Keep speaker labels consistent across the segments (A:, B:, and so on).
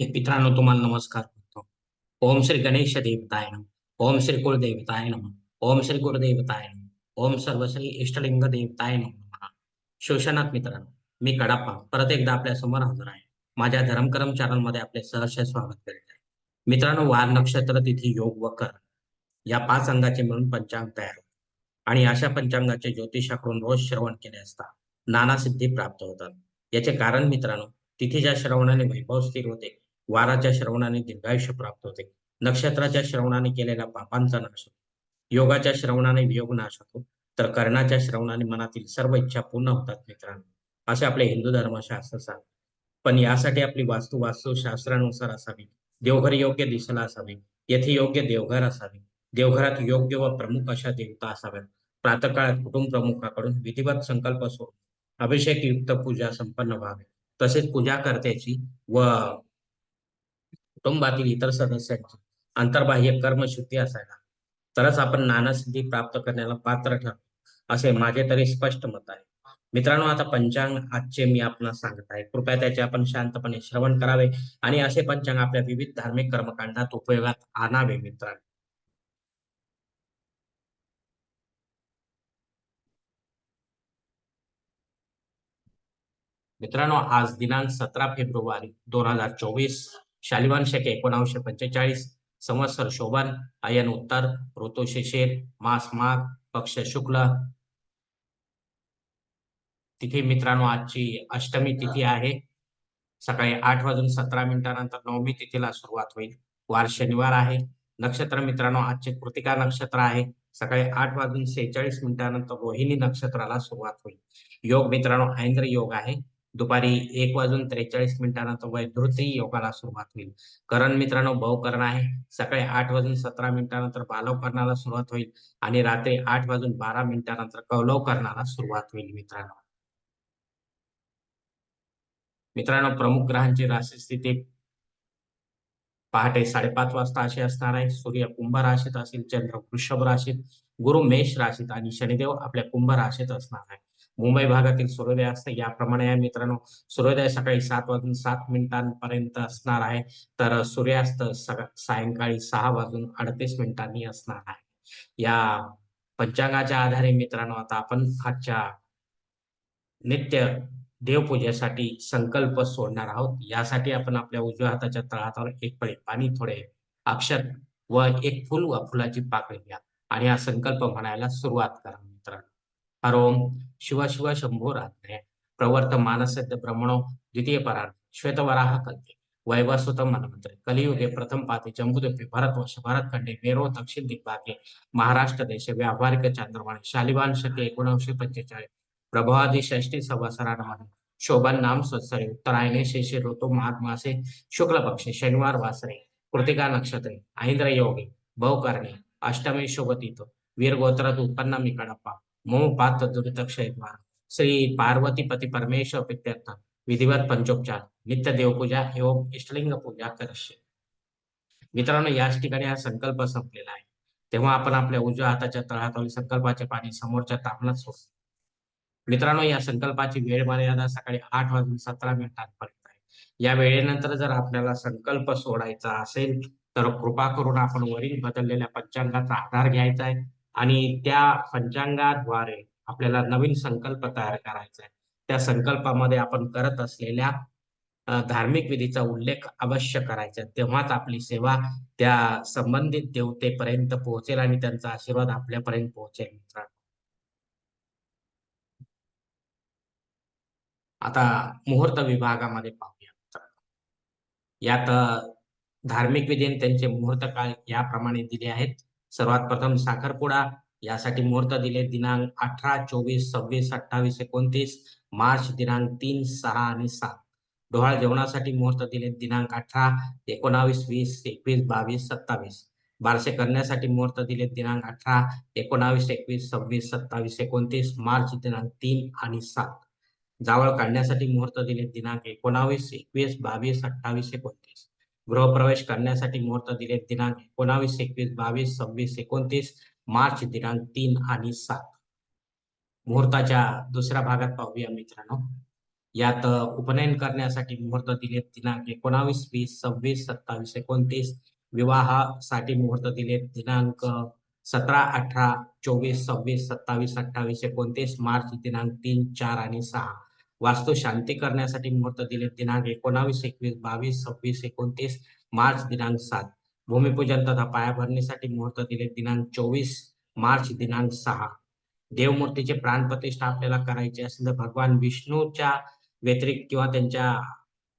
A: मित्रांनो तुम्हाला नमस्कार करतो. ओम श्री गणेश देवताय नम. ओम श्री कुलदेवताय नम. ओम श्री गुरुदेवताय नम. ओम सर्वश्री इष्टलिंग देवताय नम. शोषणात मित्रांनो मी कडाप्पा परत एकदा आपल्यासमोर हजर आहे. माझ्या धर्मकर्म चॅनलमध्ये आपले सहर्ष स्वागत करीत आहे. मित्रांनो वार नक्षत्र तिथी योग व कर या पाच अंगाचे मिळून पंचांग तयार होते आणि अशा पंचांगाचे ज्योतिषाकडून रोज श्रवण केले असता नाना सिद्धी प्राप्त होतात. याचे कारण मित्रांनो तिथीच्या श्रवणाने वैभव स्थिर होते वाराच्या श्रवणाने दीर्घायुष्य प्राप्त होते. नक्षत्राच्या श्रवणाने केलेल्या पापांचा नाश होतो. योगाच्या श्रवणाने वियोग नाश होतो. तर कर्णाच्या श्रवणाने मनातील सर्व इच्छा पूर्ण होतात मित्रांनो. असे आपले हिंदू धर्मशास्त्र सांग पण यासाठी आपली वास्तू वास्तुशास्त्रानुसार असावी. देवघर योग्य दिशेला असावे. येथे योग्य देवघर असावे. देवघरात योग्य व प्रमुख अशा देवता असाव्यात. प्रातकाळात कुटुंब प्रमुखाकडून विधिवत संकल्प सोडून अभिषेक युक्त पूजा संपन्न व्हावी. तसेच पूजा करत्याची व कुटुंबातील इतर सदस्यांची आंतरबाह्य कर्मशुद्धी असायला. तरच आपण नानासिद्धी प्राप्त करण्याला पात्र ठरतो असे माझे तरी स्पष्ट मत आहे. मित्रांनो आता पंचांग आजचे मी आपणास सांगत आहे. कृपया त्याचे आपण शांतपणे श्रवण करावे आणि असे पंचांग आपल्या विविध धार्मिक कर्मकांडात उपयोगात आणावे मित्रांनो. मित्रांनो आज दिनांक सतरा फेब्रुवारी दोन हजार चोवीस शालिवान शके एकोणावीसशे पंचेचाळीस संवत्सर शोभन अयन उत्तर ऋतू शिशिर मास माघ पक्ष शुक्ल. तिथी मित्रांनो आजची अष्टमी तिथी आहे. सकाळी आठ वाजून सतरा मिनिटानंतर नवमी तिथीला सुरुवात होईल. वार शनिवार आहे. नक्षत्र मित्रांनो आजचे कृतिका नक्षत्र आहे. सकाळी आठ वाजून सेहेचाळीस मिनिटानंतर रोहिणी नक्षत्राला सुरुवात होईल. योग मित्रांनो ऐंद्र योग आहे. दुपारी एक वाजून त्रेचाळीस मिनिटानंतर वैधृती योगाला सुरुवात होईल. करण मित्रांनो बहुकरण आहे. सकाळी आठ वाजून सतरा मिनिटानंतर बालव करणाला सुरुवात होईल आणि रात्री आठ वाजून बारा मिनिटानंतर कौलव करणाला सुरुवात होईल मित्रांनो. मित्रांनो प्रमुख ग्रहांची राशी स्थिती पहाटे साडेपाच वाजता अशी असणार आहे. सूर्य कुंभ राशीत असेल चंद्र वृषभ राशीत गुरु मेष राशीत आणि शनिदेव आपल्या कुंभ राशीत असणार आहे. मुंबई भागातील सूर्योदय असते. याप्रमाणे आहे मित्रांनो सूर्योदय सकाळी सात वाजून सात मिनिटांपर्यंत असणार आहे. तर सूर्यास्त सायंकाळी सहा वाजून अडतीस मिनिटांनी असणार आहे. या पंचांगाच्या आधारे मित्रांनो आता आपण आजच्या नित्य देवपूजेसाठी संकल्प सोडणार आहोत. यासाठी आपण आपल्या उजव्या हाताच्या तळहातावर एक पळे पाणी थोडे अक्षर व एक फुल व फुलाची पाकळी घ्या. आणि हा संकल्प म्हणायला सुरुवात करा. हरोम शिव शिव शंभो रात्रे प्रवर्त मानसद्य ब्रह्मणो द्वितीय परार्थ श्वेतवराह कल्पे वैवस्वत मनमंत्र कलियुगे प्रथम पाते जम्बुद्वीपे भारतवर्ष भारतखंडे मेरो दक्षिण दिग्भागे महाराष्ट्र देश व्यावहारिक चांद्रवाणी शालिवान शके एकोणीसशे पंचेचाळीस प्रभावादी षष्टी संवत्सरामध्ये शोभन नाम सत्सरे उत्तरायणे शेषे ऋतु माघ मासे शुक्ल पक्षे शनिवार वासरे कृतिका नक्षत्रे ऐंद्र योगे बहुकर्णे अष्टमी शोभतीत वीर गोत्रात उत्पन्न मी कडप्पा मोह श्री पार्वती पति परमेश्वर पित्यर्थ विधिवत पंचोपचार नित्य देवपूजा एवं इष्टलिंग पूजा करश्य मित्रांनो याच ठिकाणी हा संकल्प संपलेला आहे. तेव्हा आपण आपल्या उजव्या हाताच्या तळहातावरील संकल्पाचे पाणी समोरच्या तापणात सोडतो मित्रांनो या संकल्पाची वेळ मर्यादा सकाळी आठ वाजून सतरा मिनिटांपर्यंत आहे. या वेळेनंतर जर आपल्याला संकल्प सोडायचा असेल तर कृपा करून आपण वरील बदललेल्या पंचांगाचा आधार घ्यायचा आहे. आणि त्या पंचांगाद्वारे आपल्याला नवीन संकल्प तयार करायचा आहे त्या संकल्पामध्ये आपण करत असलेल्या धार्मिक विधीचा उल्लेख अवश्य करायचा. तेव्हाच आपली सेवा त्या संबंधित देवतेपर्यंत पोहोचेल आणि त्यांचा आशीर्वाद आपल्यापर्यंत पोहोचेल मित्रांनो. आता मुहूर्त विभागामध्ये पाहूया. यात धार्मिक विधी त्यांचे मुहूर्त काळ याप्रमाणे दिले आहेत. सर्वात प्रथम साखरपुडा यासाठी मुहूर्त दिले दिनांक अठरा चोवीस सव्वीस अठ्ठावीस एकोणतीस मार्च दिनांक तीन सहा आणि सात. डोहाळ जेवणासाठी मुहूर्त दिले दिनांक अठरा एकोणावीस वीस एकवीस बावीस सत्तावीस. बारसे करण्यासाठी मुहूर्त दिले दिनांक अठरा एकोणावीस एकवीस सव्वीस सत्तावीस एकोणतीस मार्च दिनांक तीन आणि सात. जावळ काढण्यासाठी मुहूर्त दिले दिनांक एकोणावीस एकवीस बावीस अठ्ठावीस एकोणतीस. गृहप्रवेश करण्यासाठी मुहूर्त दिले. दिनांक एकोणावीस एकवीस बावीस सव्वीस एकोणतीस मार्च दिनांक तीन आणि सात. मुहूर्ताच्या दुसऱ्या भागात पाहूया मित्रांनो. यात उपनयन करण्यासाठी मुहूर्त दिलेत दिनांक एकोणावीस वीस सव्वीस सत्तावीस एकोणतीस. विवाहासाठी मुहूर्त दिलेत दिनांक सतरा अठरा चोवीस सव्वीस सत्तावीस अठ्ठावीस एकोणतीस मार्च दिनांक तीन चार आणि सहा. वास्तू शांती करण्यासाठी मुहूर्त दिलेत दिनांक एकोणावीस एकवीस बावीस सव्वीस एकोणतीस मार्च दिनांक सात. भूमिपूजन तथा पायाभरणीसाठी मुहूर्त दिले. दिनांक चोवीस मार्च दिनांक सहा. देवमूर्तीचे प्राणप्रतिष्ठा आपल्याला करायची असेल तर भगवान विष्णूच्या व्यतिरिक्त किंवा त्यांच्या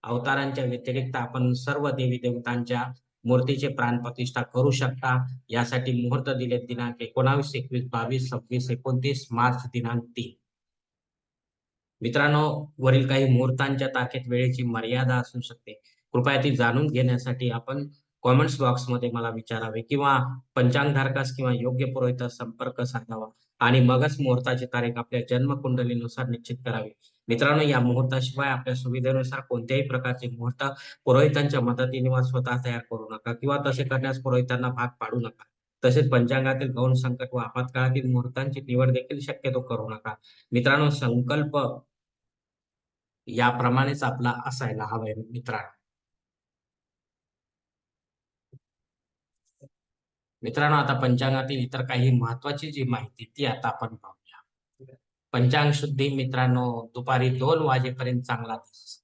A: अवतारांच्या व्यतिरिक्त आपण सर्व देवी देवतांच्या मूर्तीचे प्राणप्रतिष्ठा करू शकता. यासाठी मुहूर्त दिलेत दिनांक एकोणावीस एकवीस बावीस सव्वीस एकोणतीस मार्च दिनांक तीन. मित्रांनो वरील काही मुहूर्तांच्या ताखेत वेळेची मर्यादा असू शकते. कृपया ती जाणून घेण्यासाठी आपण कॉमेंट्स बॉक्समध्ये मला विचारावे किंवा पंचांगधारकास किंवा योग्य पुरोहितास संपर्क साधावा आणि मगच मुहूर्ताची तारीख आपल्या जन्मकुंडलीनुसार निश्चित करावी. मित्रांनो या मुहूर्ताशिवाय आपल्या सुविधेनुसार कोणत्याही प्रकारचे मुहूर्त पुरोहितांच्या मदतीने वा स्वतः तयार करू नका किंवा तसे करण्यास पुरोहितांना भाग पाडू नका. तसेच पंचांगातील गौण संकट व आपत्काळातील मुहूर्तांची निवड देखील शक्यतो करू नका. मित्रांनो संकल्प याप्रमाणेच आपला असायला हवाय मित्रांनो. मित्रांनो आता पंचांगातील इतर काही महत्वाची जी माहिती ती आता आपण पाहूया. पंचांग शुद्धी मित्रांनो दुपारी दोन वाजेपर्यंत चांगला दिवस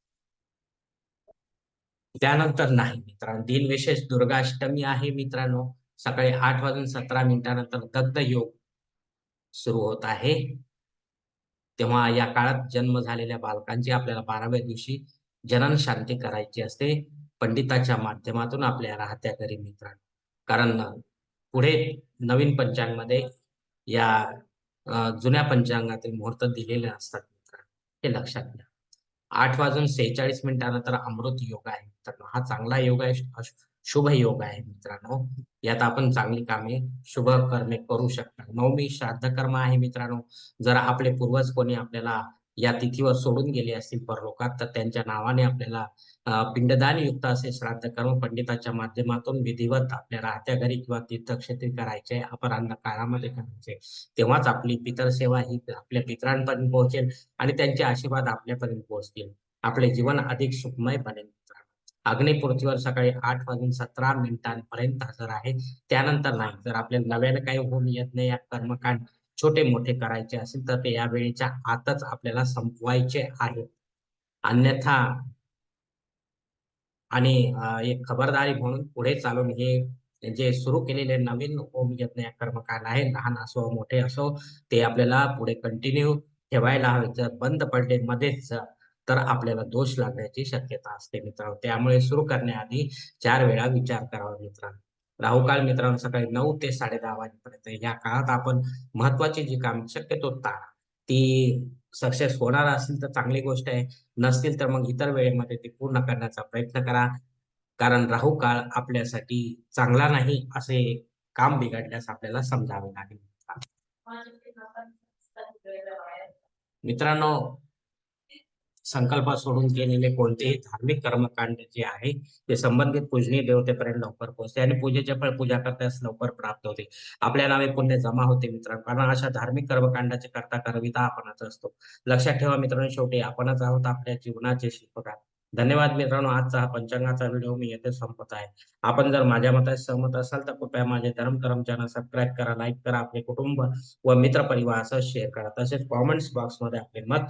A: त्यानंतर नाही मित्रांनो दिनविशेष दुर्गाष्टमी आहे मित्रांनो. सकाळी आठ वाजून सतरा मिनिटानंतर दग्ध योग सुरू होत आहे. तेव्हा या काळात जन्म झालेल्या बालकांची आपल्याला बाराव्या दिवशी जनन शांती करायची असते. पंडिताच्या माध्यमातून आपल्या राहत्या घरी मित्रांनो. कारण पुढे नवीन पंचांगमध्ये या जुन्या पंचांगातील मुहूर्त दिलेले असतात मित्रांनो. हे लक्षात घ्या. आठ वाजून सेहेचाळीस मिनिटानंतर अमृत योग आहे मित्रांनो. हा चांगला योग आहे शुभ योग आहे मित्रांनो. यात आपण चांगली कामे शुभ कर्मे करू शकता. नवमी श्राद्ध कर्म आहे मित्रांनो. जर आपले पूर्वज कोणी आपल्याला या तिथीवर सोडून गेले असतील परलोकात तर त्यांच्या नावाने आपल्याला पिंडदान युक्त असे श्राद्ध कर्म पंडिताच्या माध्यमातून विधिवत आपल्या राहत्या घरी किंवा तीर्थक्षेत्री करायचे अपराह्न काळामध्ये करायचे. तेव्हाच आपली पितर सेवा ही आपल्या पितरांपर्यंत पोहोचेल आणि त्यांचे आशीर्वाद आपल्यापर्यंत पोहोचतील. आपले जीवन अधिक सुखमय बनेल मित्रांनो अग्नी पृथ्वीवर सकाळी आठ वाजून सतरा मिनिटांपर्यंत हजर आहे. त्यानंतर नाही जर आपल्याला नव्याने काही होऊन येत नाही या कर्मकांड छोटे मोठे करायचे असेल तर ते या वेळेच्या आतच आपल्याला संपवायचे आहे. अन्यथा आणि एक खबरदारी म्हणून पुढे चालून हे जे सुरू केलेले नवीन होम यज्ञ या कर्मकांड आहे लहान असो मोठे असो ते आपल्याला पुढे कंटिन्यू ठेवायला हवे. जर बंद पडले मध्येच तर आपल्याला दोष लागण्याची शक्यता असते मित्रांनो. त्यामुळे सुरू करण्याआधी चार वेळा विचार करावा मित्रांनो. राहुकाळ मित्रांनो सकाळी नऊ ते साडे दहा वाजेपर्यंत. या काळात आपण महत्वाची जी काम शक्यतो टाळा ती सक्सेस होणार असेल तर चांगली गोष्ट आहे. नसतील तर मग इतर वेळेमध्ये ती पूर्ण करण्याचा प्रयत्न करा. कारण राहू काळ आपल्यासाठी चांगला नाही असे काम बिघडल्यास आपल्याला समजावे लागेल. मित्रांनो संकल्प सोडून केलेले कोणतेही धार्मिक कर्मकांड जे आहे ते संबंधित पूजनीय देवतेपर्यंत लवकर पोहोचते आणि पूजेचे फळ पूजा करताच लवकर प्राप्त होते. आपल्या नावे पुण्य जमा होते मित्रांनो. कारण अशा धार्मिक कर्मकांडाचे करता करविता आपणच असतो. लक्षात ठेवा मित्रांनो शेवटी आपणच आहोत आपल्या जीवनाचे शिल्पकार. धन्यवाद मित्रांनो. आजचा हा पंचांगाचा व्हिडिओ मी येथे संपत आहे. आपण जर माझ्या मताशी सहमत असाल तर कृपया माझे धर्म करम चॅनल सबस्क्राईब करा लाईक करा आपले कुटुंब व मित्र परिवारासह शेअर करा. तसेच कॉमेंट्स बॉक्समध्ये आपले मत